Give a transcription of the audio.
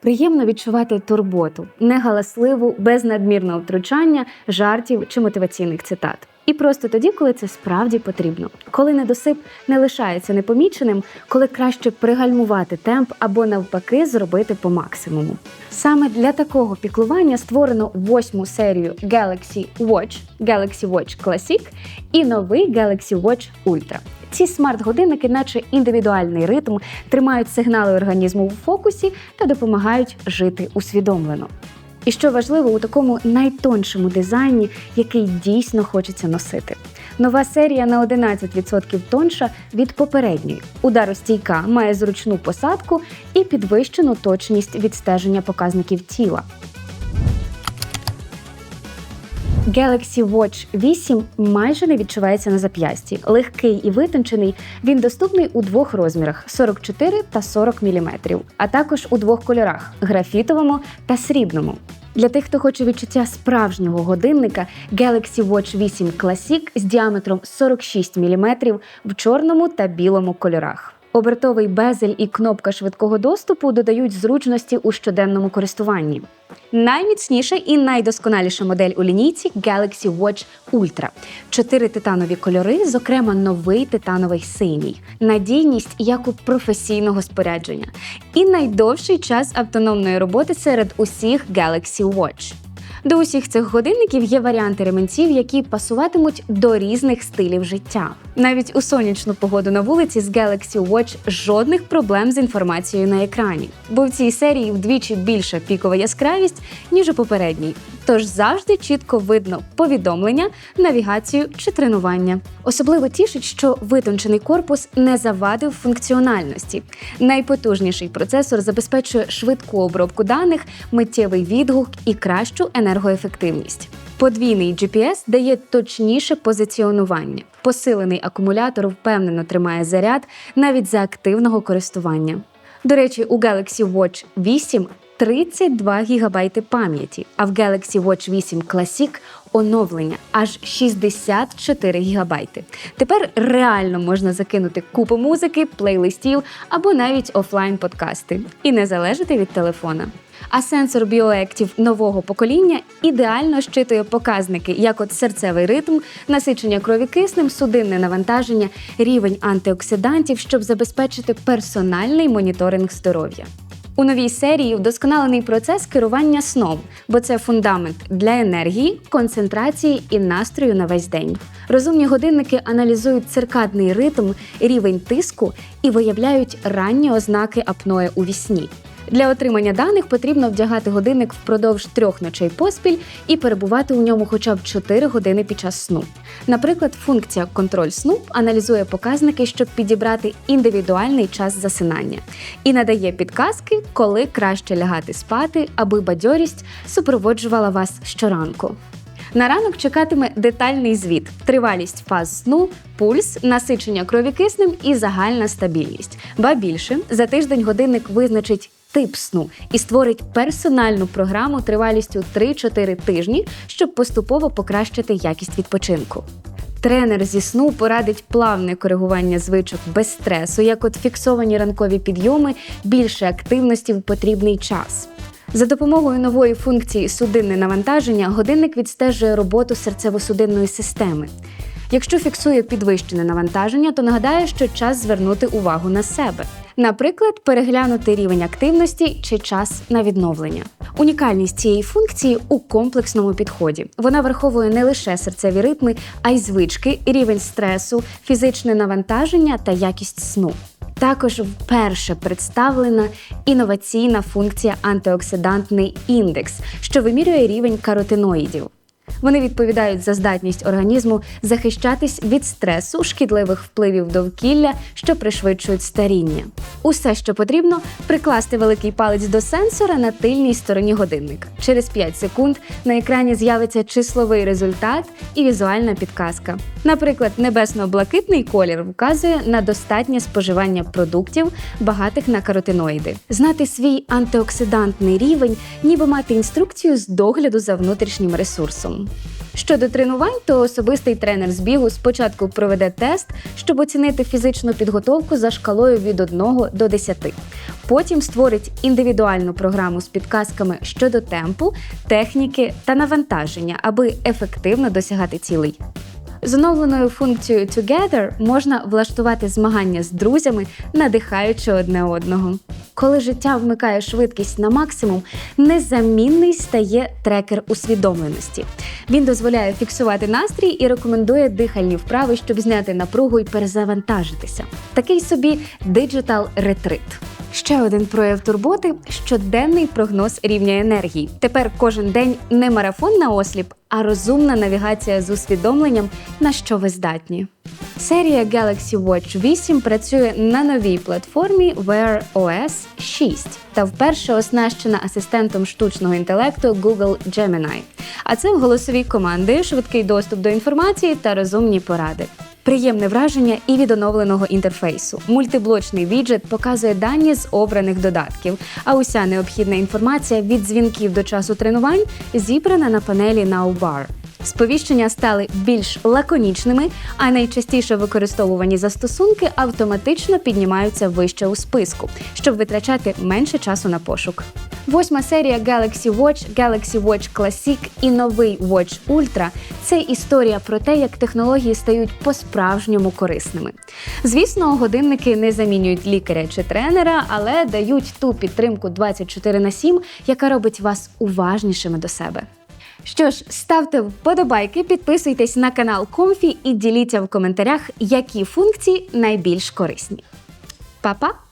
Приємно відчувати турботу, негаласливу, без надмірного втручання, жартів чи мотиваційних цитат. І просто тоді, коли це справді потрібно, коли недосип не лишається непоміченим, коли краще пригальмувати темп або навпаки зробити по максимуму. Саме для такого піклування створено восьму серію Galaxy Watch, Galaxy Watch Classic і новий Galaxy Watch Ultra. Ці смарт-годинники, наче індивідуальний ритм, тримають сигнали організму в фокусі та допомагають жити усвідомлено. І що важливо у такому найтоншому дизайні, який дійсно хочеться носити. Нова серія на 11% тонша від попередньої. Ударостійка має зручну посадку і підвищену точність відстеження показників тіла. Galaxy Watch 8 майже не відчувається на зап'ясті. Легкий і витончений, він доступний у двох розмірах 44 та 40 мм, а також у двох кольорах графітовому та срібному. Для тих, хто хоче відчуття справжнього годинника, Galaxy Watch 8 Classic з діаметром 46 мм в чорному та білому кольорах. Обертовий безель і кнопка швидкого доступу додають зручності у щоденному користуванні. Найміцніша і найдосконаліша модель у лінійці Galaxy Watch Ultra. Чотири титанові кольори, зокрема новий титановий синій, надійність як у професійного спорядження і найдовший час автономної роботи серед усіх Galaxy Watch. До усіх цих годинників є варіанти ременців, які пасуватимуть до різних стилів життя. Навіть у сонячну погоду на вулиці з Galaxy Watch жодних проблем з інформацією на екрані, бо в цій серії вдвічі більша пікова яскравість, ніж у попередній. Тож завжди чітко видно повідомлення, навігацію чи тренування. Особливо тішить, що витончений корпус не завадив функціональності. Найпотужніший процесор забезпечує швидку обробку даних, миттєвий відгук і кращу енергоефективність. Подвійний GPS дає точніше позиціонування. Посилений акумулятор впевнено тримає заряд навіть за активного користування. До речі, у Galaxy Watch 8 32 ГБ пам'яті, а в Galaxy Watch 8 Classic оновлення аж 64 ГБ. Тепер реально можна закинути купу музики, плейлистів або навіть офлайн подкасти і не залежати від телефона. А сенсор BioActive нового покоління ідеально щитує показники, як от серцевий ритм, насичення крові киснем, судинне навантаження, рівень антиоксидантів, щоб забезпечити персональний моніторинг здоров'я. У новій серії вдосконалений процес керування сном, бо це фундамент для енергії, концентрації і настрою на весь день. Розумні годинники аналізують циркадний ритм, рівень тиску і виявляють ранні ознаки апноє у вісні. Для отримання даних потрібно вдягати годинник впродовж трьох ночей поспіль і перебувати у ньому хоча б 4 години під час сну. Наприклад, функція контроль сну аналізує показники, щоб підібрати індивідуальний час засинання, і надає підказки, коли краще лягати спати, аби бадьорість супроводжувала вас щоранку. На ранок чекатиме детальний звіт, тривалість фаз сну, пульс, насичення крові киснем і загальна стабільність. Ба більше за тиждень годинник визначить тип сну і створить персональну програму тривалістю 3-4 тижні, щоб поступово покращити якість відпочинку. Тренер зі сну порадить плавне коригування звичок без стресу, як от фіксовані ранкові підйоми, більше активності в потрібний час. За допомогою нової функції судинне навантаження годинник відстежує роботу серцево-судинної системи. Якщо фіксує підвищене навантаження, то нагадає, що час звернути увагу на себе. Наприклад, переглянути рівень активності чи час на відновлення. Унікальність цієї функції у комплексному підході. Вона враховує не лише серцеві ритми, а й звички, рівень стресу, фізичне навантаження та якість сну. Також вперше представлена інноваційна функція антиоксидантний індекс, що вимірює рівень каротиноїдів. Вони відповідають за здатність організму захищатись від стресу, шкідливих впливів довкілля, що пришвидшують старіння. Усе, що потрібно, прикласти великий палець до сенсора на тильній стороні годинника. Через 5 секунд на екрані з'явиться числовий результат і візуальна підказка. Наприклад, небесно-блакитний колір вказує на достатнє споживання продуктів, багатих на каротиноїди. Знати свій антиоксидантний рівень, ніби мати інструкцію з догляду за внутрішнім ресурсом. Щодо тренувань, то особистий тренер з бігу спочатку проведе тест, щоб оцінити фізичну підготовку за шкалою від 1 до 10. Потім створить індивідуальну програму з підказками щодо темпу, техніки та навантаження, аби ефективно досягати цілей. З оновленою функцією Together можна влаштувати змагання з друзями, надихаючи одне одного. Коли життя вмикає швидкість на максимум, незамінний стає трекер усвідомленості. Він дозволяє фіксувати настрій і рекомендує дихальні вправи, щоб зняти напругу і перезавантажитися. Такий собі диджитал ретрит. Ще один прояв турботи щоденний прогноз рівня енергії. Тепер кожен день не марафон на осліп, а розумна навігація з усвідомленням, на що ви здатні. Серія Galaxy Watch 8 працює на новій платформі Wear OS 6 та вперше оснащена асистентом штучного інтелекту Google Gemini. А це в голосовій команди, швидкий доступ до інформації та розумні поради. Приємне враження і від оновленого інтерфейсу. Мультиблочний віджит показує дані з обраних додатків, а уся необхідна інформація від дзвінків до часу тренувань зібрана на панелі Nowbar. Сповіщення стали більш лаконічними, а найчастіше використовувані застосунки автоматично піднімаються вище у списку, щоб витрачати менше часу на пошук. Восьма серія Galaxy Watch, Galaxy Watch Classic і новий Watch Ultra – це історія про те, як технології стають по-справжньому корисними. Звісно, годинники не замінюють лікаря чи тренера, але дають ту підтримку 24 на 7, яка робить вас уважнішими до себе. Що ж, ставте вподобайки, підписуйтесь на канал Комфі і діліться в коментарях, які функції найбільш корисні. Па-па!